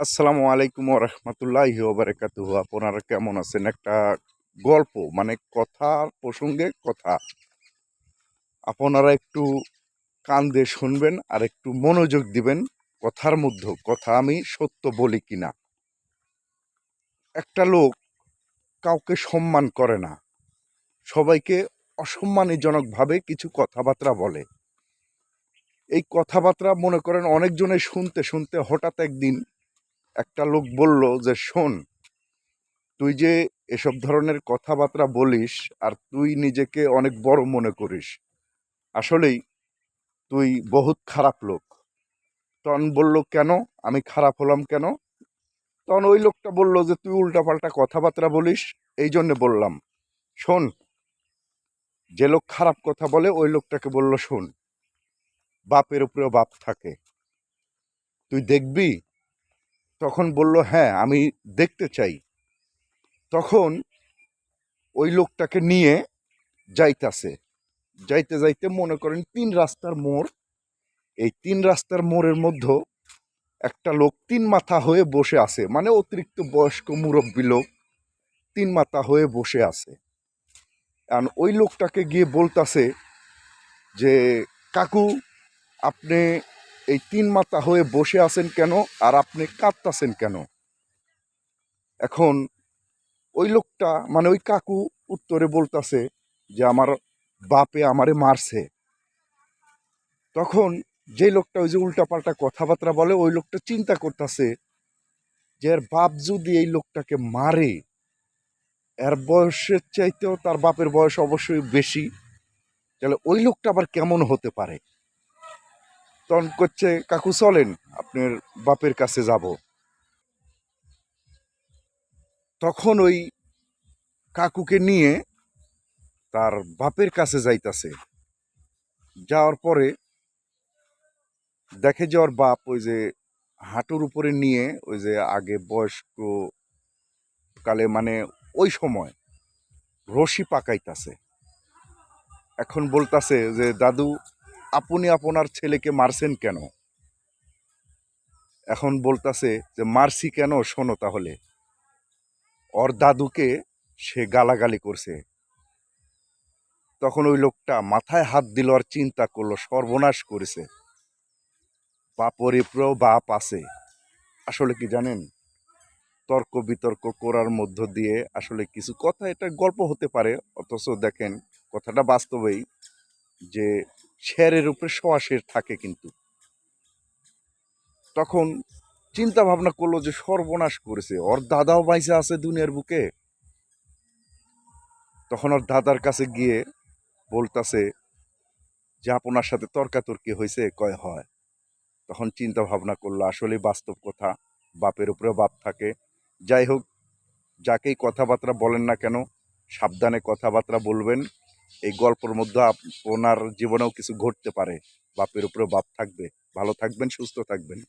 আসসালামু আলাইকুম রহমতুল্লাহ বারাকাতুহ আপনারা কেমন আছেন? একটা গল্প মানে কথার প্রসঙ্গে কথা। আপনারা একটু কান দিয়ে শুনবেন আর একটু মনোযোগ দিবেন কথার মধ্যে কথা আমি সত্য বলি কিনা? একটা লোক কাউকে সম্মান করে না। সবাইকে অসম্মানীজনকভাবে কিছু কথাবার্তা বলে। এই কথাবার্তা মনে করেন অনেকজনে শুনতে শুনতে হঠাৎ একদিন একটা লোক বলল যে, শোন, তুই যে এসব ধরনের কথাবার্তা বলিস আর তুই নিজেকে অনেক বড় মনে করিস, আসলেই তুই বহুত খারাপ লোক। তখন বলল, কেন? আমি খারাপ হলাম কেন? তখন ওই লোকটা বলল যে, তুই উল্টাপাল্টা কথাবার্তা বলিস এই জন্যে বললাম। শোন, যে লোক খারাপ কথা বলে, ওই লোকটাকে বলল, শোন, বাপের উপরেও বাপ থাকে। তুই দেখবি তখন বলল হ্যাঁ আমি দেখতে চাই। তখন ওই লোকটাকে নিয়ে যাইতাছে। যাইতে যাইতে মনে করেন তিন রাস্তার মোড়। এই তিন রাস্তার মোড়ের মধ্যে একটা লোক তিন মাথা হয়ে বসে আছে। মানে অতিরিক্ত বয়স্ক মুরব্বী লোক তিন মাথা হয়ে বসে আছে। আর ওই লোকটাকে গিয়ে বলতাছে যে, কাকু, আপনি এই তিন মাতা হয়ে বসে আছেন কেন? আর আপনি কাঁদতাছেন কেন? এখন ওই লোকটা মানে ওই কাকু উত্তরে বলতাছে যে, আমার বাপে আমারে মারছে। তখন যে লোকটা ওই যে উল্টাপাল্টা কথাবার্তা বলে, ওই লোকটা চিন্তা করতেছে যে, এর বাপ যদি এই লোকটাকে মারে, এর বয়সের চাইতেও তার বাপের বয়স অবশ্যই বেশি, তাহলে ওই লোকটা আবার কেমন হতে পারে? তখন করছে, কাকু চলেন, আপনার বাপের কাছে যাব। তখন ওই কাকুকে নিয়ে তার বাপের কাছে যাইতাছে। যাওয়ার পরে দেখে যে ওর বাপ ওই যে হাঁটুর উপরে নিয়ে ওই যে আগে বয়স্ক কালে মানে ওই সময় রশি পাকাইতাছে। এখন বলতাছে যে, দাদু আপনি আপনার ছেলেকে মারছেন কেন? এখন বলতাছে যে, মারছি কেন? শোনো তাহলে। ওর দাদুকে সে গালাগালি করছে। তখন ওই লোকটা মাথায় হাত দিল, আর চিন্তা করল, সর্বনাশ করেছে। বাপরে প্রেও বাপ আছে। আসলে কি জানেন? তর্ক বিতর্ক করার মধ্য দিয়ে আসলে কিছু কথা, এটা গল্প হতে পারে। অথচ দেখেন, কথাটা বাস্তবেই যে শেরের উপরে সোয়া শের থাকে কিন্তু। তখন চিন্তা ভাবনা করল যে সর্বনাশ করেছে। ওর দাদাও বাইসে আছে দুনিয়ার বুকে। তখন ওর দাদার কাছে গিয়ে বলতাছে যে, আপনার সাথে তর্কাতর্কি হয়েছে? কয়, হয়। তখন চিন্তা ভাবনা করল, আসলে বাস্তব কথা, বাপের উপরে বাপ থাকে। যাই হোক, যাকেই কথাবার্তা বলেন না কেন, সাবধানে কথাবার্তা বলবেন। এই গল্পর মধ্যে আপনার জীবনেও কিছু ঘটতে পারে। বাপের উপরে বাপ থাকবে। ভালো থাকবেন, সুস্থ থাকবেন।